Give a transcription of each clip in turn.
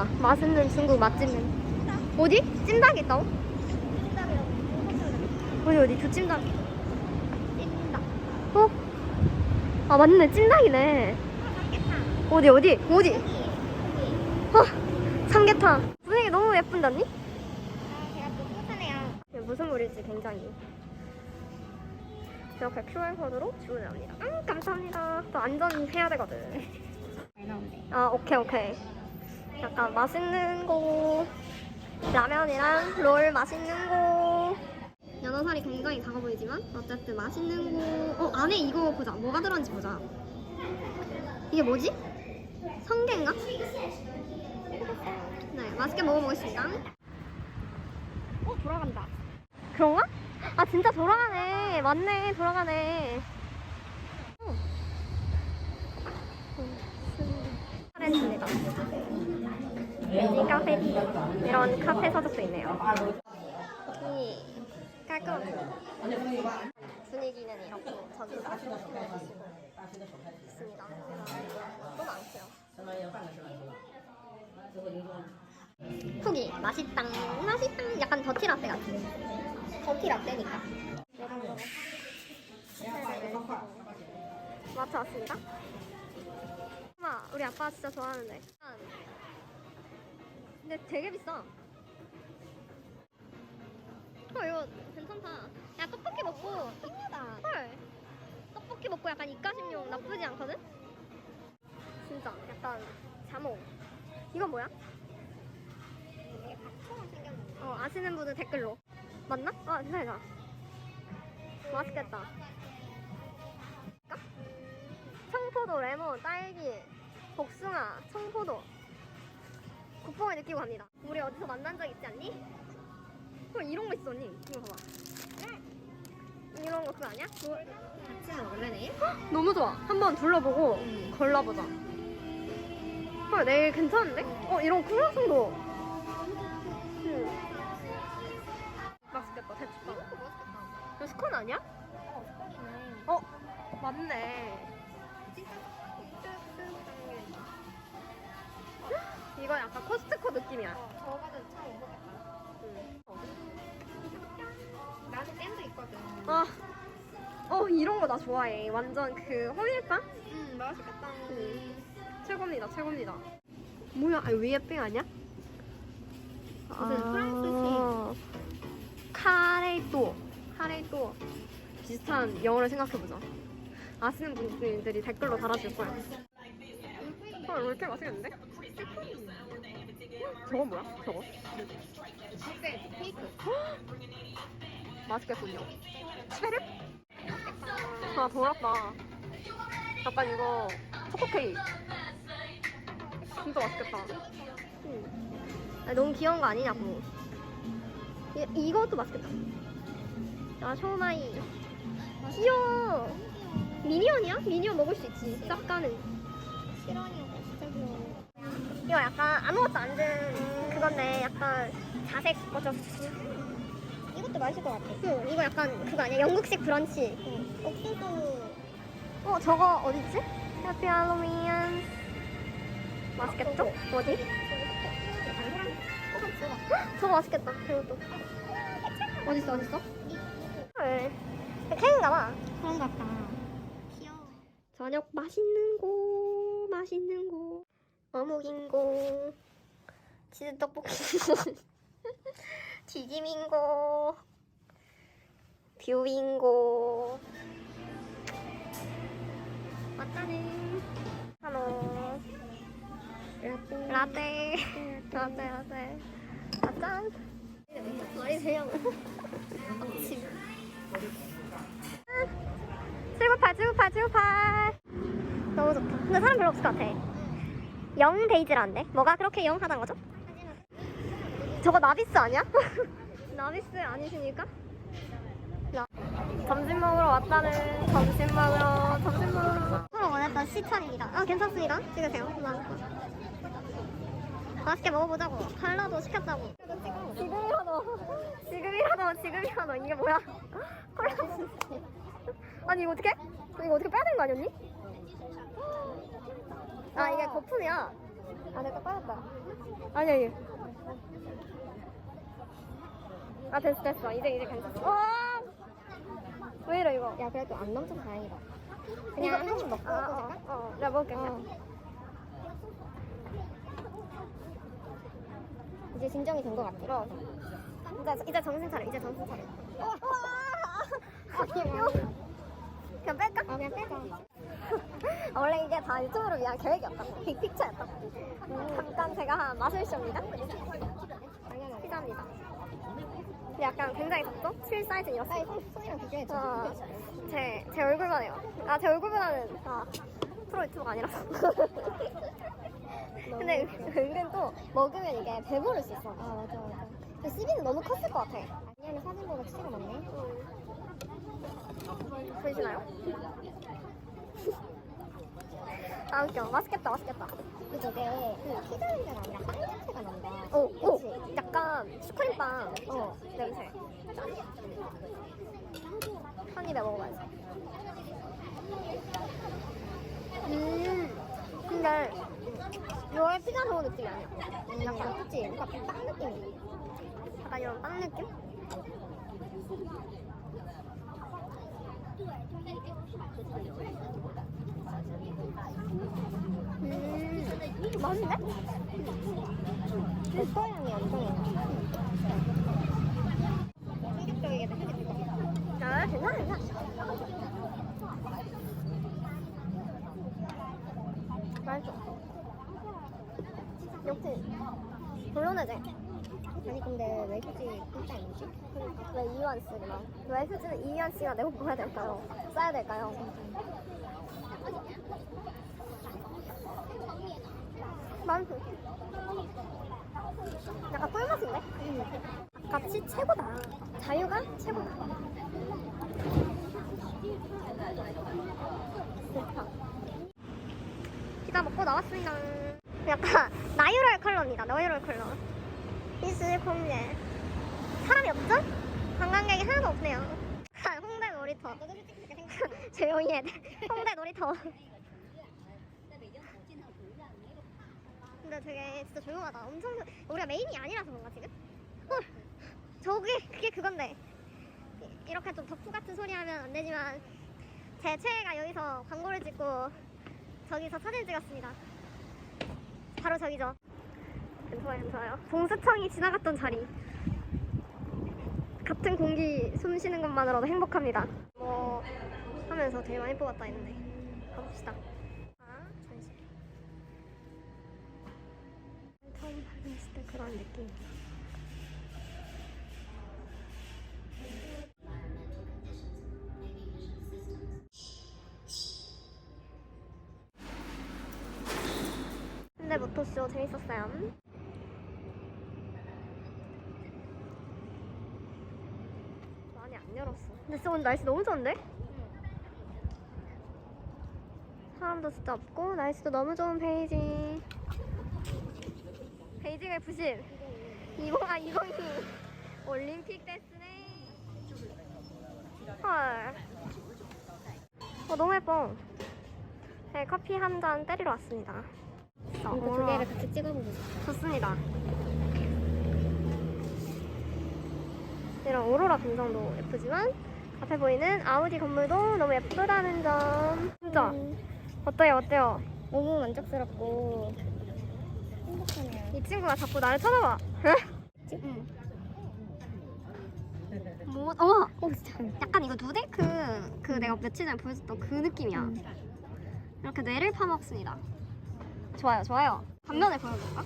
가보자. 맛있는 중국 맛집은. 어디? 찜닭이 있다고? 어디 어디? 두찜닭. 찜닭. 어? 아 맞네 찜닭이네. 어디 어디? 어디? 어 삼계탕. 분위기 너무? 이게 무슨 물일지 굉장히. 이렇게 QR코드로 주문을 합니다. 음, 감사합니다. 또 안전해야 되거든. 아, 오케이, 오케이. 약간 맛있는 곳. 라면이랑 롤 맛있는 곳. 연어살이 굉장히 작아 보이지만, 어쨌든 맛있는 곳. 어, 안에 이거 보자. 뭐가 들어있는지 보자. 이게 뭐지? 성게인가? 네, 맛있게 먹어보겠습니다. 어, 돌아간다. 그런가? 아 진짜 돌아가네 맞네 돌아가네 어. 카페입니다 이 카페 이런 카페 서적도 있네요. 이 깔끔한 분위기는 이렇고 저기가 있습니다. 또 많고요 후기 맛있당 맛있당 약간 더티 라떼 같은 더티 라떼니까. 마트 왔습니다. 엄마 우리 아빠 진짜 좋아하는데 근데 되게 비싸 어 이거 괜찮다 야 떡볶이 먹고 이쁘다 헐 떡볶이 먹고 약간 입가심용 나쁘지 않거든? 진짜 약간 자몽 이건 뭐야? 어, 아시는 분은 댓글로. 맞나? 아, 세상에. 맛있겠다. 까? 청포도, 레몬, 딸기, 복숭아, 청포도. 국뽕을 느끼고 갑니다. 우리 어디서 만난 적 있지 않니? 헐, 이런 거 있어, 언니. 이거 봐봐. 이런 거 그거 아니야? 뭐, 같이 먹을래 내일? 너무 좋아. 한번 둘러보고 응. 골라보자. 헐, 내일 괜찮은데? 어, 이런 크루아상도. 응. 맛있겠다, 대추빵. 이것도 맛있겠다. 이거 스콘 아니야? 어, 스콘이네. 어, 맞네. 진짜 이거 약간 코스트코 느낌이야. 어, 저거는 참 먹겠다. 응. 나도 잼도 있거든. 아, 어, 이런 거 나 좋아해. 완전 그 호밀빵? 음, 맛있겠다. 응. 최고입니다, 최고입니다. 뭐야, 아, 위에 삥 아니야? 프랑스식. 카레또. 카레또. 비슷한 영어를 생각해보자. 아시는 분들이 댓글로 달아줄 거야. 헐, 왜 이렇게 맛있겠는데? 저건 뭐야? 저거? 네, 케이크. 맛있겠군요. 체르? 아, 더럽다. 약간 이거 초코 케이크. 진짜 맛있겠다. 응. 아, 너무 귀여운 거 아니냐고. 이, 이것도 맛있겠다. 아, 쇼마이. 귀여워. 미니언이야? 미니언 먹을 수 있지. 싹 가는. 이거 약간 아무것도 안 든 그건데 약간 자색 어쩌 이것도 맛있을 것 같아. 응, 이거 약간 그거 아니야? 영국식 브런치. 옥수수. 어, 저거 어디지? 해피 할로윈. 맛있겠죠? 어디? 저거 맛있겠다. 이것도. 어딨어, 어딨어? 헐. 캔인가 봐. 그런 것 같다. 귀여워. 저녁 맛있는 곳, 맛있는 곳. 어묵인 곳. 치즈 떡볶이 곳. 튀김인 곳. 뷰인 곳. 왔다네. 하노. 라떼. 라떼, 라떼. 아, 짠. 말이 되냐고. 아침. 798, 798, 798. 너무 좋다. 근데 사람 별로 없을 것 같아. 영 데이즈라는데? 뭐가 그렇게 영하단 거죠? 저거 나비스 아니야? 나비스 아니십니까? 나 점심 먹으러 왔다는 점심 먹으러 점심 먹으러 서로 원했던 시찬입니다. 아 괜찮습니다. 찍으세요. 맛있게 먹어보자고. 칼라도 시켰다고. 지금이라도 지금이라도 지금이라도 이게 뭐야? 콜라. 아니 이거 어떻게? 이거 어떻게 빼야 되는 거 아니었니? 아 이게 거품이야. 아 내가 빠졌다. 아니 아니. 아 됐어 됐어 이제 이제 괜찮어. 와! 왜 이래 이거? 야 그래도 안 넘쳐서 다행이다. 이거 그냥 한입 먹고 아, 먹을까? 어, 어, 내가 먹을게. 어. 이제 진정이 된 것 같아. 어. 이제 이제 정신 차려. 이제 정신 차려. 와! 아, 귀여워. 그냥 뺄까? 아 그냥 빼자. 아, 원래 이게 다 유튜브를 위한 계획이었다고. 빅픽처였다고. 음, 잠깐 제가 맛을 쇼입니다. 피자입니다. 약간 굉장히 작죠? 7 사이즈. 사이 손, 손이랑 비교해 줘. 어, 제, 제 얼굴만 해요. 아, 제 얼굴보다는 아, 프로 유튜버가 아니라서. 근데 은근 또 먹으면 이게 배부를 수 있어. 아 맞아 맞아. 근데 CB는 너무 컸을 것 같아. 아니면 사진보다 치가 많네. 보이시나요? 아 웃겨. 맛있겠다, 맛있겠다. 근데 저게 피자 냄새가 아니라 빵 냄새가 난다. 오, 오, 그치? 약간 슈크림빵 어, 냄새. 짠. 한 입에 먹어봐야지. 음, 근데 요의 피자 먹은 느낌이 아니야. 음, 약간 그치? 뭔가 빵 느낌이. 약간 이런 빵 느낌? 음, 맛있네? 백퍼 향이 엄청 나. 것 같아. 아, 괜찮아, 괜찮아. 맛있어. 역시, 불론해제. 아니 근데 왜 굳이 공짜 아니지? 왜 이유한 씨구나. 왜 휴지는 이유한 씨가 내고 보야 될까요? 써야 될까요? 맛있어. 약간 꿀맛인데? 값이 최고다. 자유가 최고다. 피자 먹고 나왔습니다. 약간 나유럴 컬러입니다. 나유럴 컬러. 이슬 공예. 사람이 없죠? 관광객이 하나도 없네요. 아, 홍대 놀이터. 조용히 해. 홍대 놀이터. 근데 되게 진짜 조용하다. 엄청 조- 우리가 메인이 아니라서 그런가 지금? 헐, 저게 그게 그건데. 이- 이렇게 좀 덕후 같은 소리 하면 안 되지만 제 최애가 여기서 광고를 찍고 저기서 사진 찍었습니다. 바로 저기죠. 괜찮아요, 괜찮아요. 봉수청이 지나갔던 자리. 같은 공기 숨 쉬는 것만으로도 행복합니다. 뭐 하면서 되게 많이 뽑았다 했는데 가봅시다. 아 잠시. 처음 발견했을 때 그런 느낌. 현대 모터쇼 재밌었어요. 열었어. 근데 진짜 오늘 날씨 너무 좋은데? 사람도 진짜 없고 날씨도 너무 좋은 베이징. 베이징의 부심. 20, 아, 2022 올림픽 데스네. 헐. 어, 너무 예뻐. 네, 커피 한 잔 때리러 왔습니다. 이거 두 개를 같이 찍어보고 싶어. 좋습니다. 이런 오로라 감성도 예쁘지만 앞에 보이는 아우디 건물도 너무 예쁘다는 점. 진짜 음, 어때요? 어때요? 너무 만족스럽고 행복하네요. 이 친구가 자꾸 나를 쳐다봐. 응. 뭐? 어, 어, 진짜. 약간 이거 누데크 그 내가 며칠 전에 보여줬던 그 느낌이야. 음. 이렇게 뇌를 파먹습니다. 좋아요, 좋아요. 반면에 보여줄까?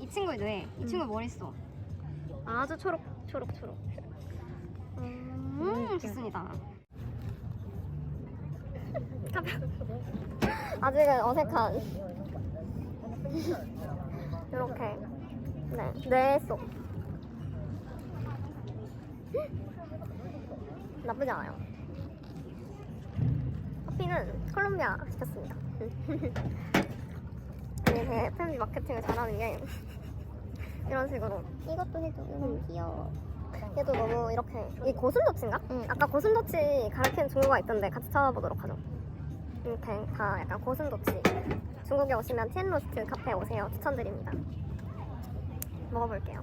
이 친구의 뇌, 이 친구의 머릿속. 아주 초록, 초록, 초록. 음, 좋습니다. 아직은 어색한. 이렇게. 네, 뇌 속. 나쁘지 않아요. 커피는 콜롬비아 시켰습니다. 이게 되게 FMG 마케팅을 잘하는 게 이런 식으로 이것도 해줘. 이거 너무 귀여워. 얘도 너무 이렇게 이 고슴도치인가? 응. 아까 고슴도치 가르치는 종류가 있던데 같이 찾아보도록 하죠. 이렇게 다 약간 고슴도치 중국에 오시면 티엔로스트 카페 오세요. 추천드립니다. 먹어볼게요.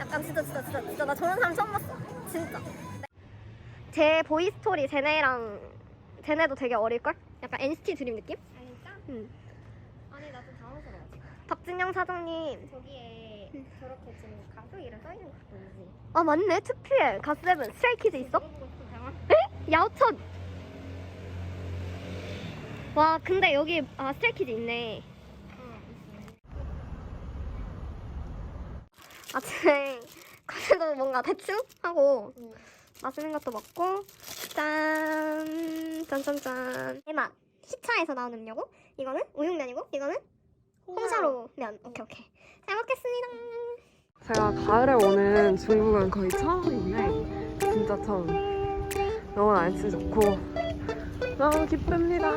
약간 진짜 진짜 진짜 진짜 나 저런 사람 처음 봤어. 진짜. 제 보이 스토리 쟤네랑 쟤네도 되게 어릴걸? 약간 NCT 드림 느낌? 아 진짜? 응. 아니 나 좀 당황스러워 지금. 박진영 사장님. 저기에 저렇게 지금 가수 이름 써있는 거 보이지? 아 맞네. 2PM, 가세븐, 스트레이키즈 있어? 당황. 야오천. 와 근데 여기 아 스트레이키즈 있네. 아침에 커피도 뭔가 대충 하고 응. 맛있는 것도 먹고 짠 짠짠짠. 대맛 시차에서 나온 음료고 이거는 우육면이고 이거는 홍샤로 면. 오케이 오케이. 잘 먹겠습니다. 제가 가을에 오는 중국은 거의 처음인데 진짜 처음. 너무 날씨 좋고. 너무 기쁩니다.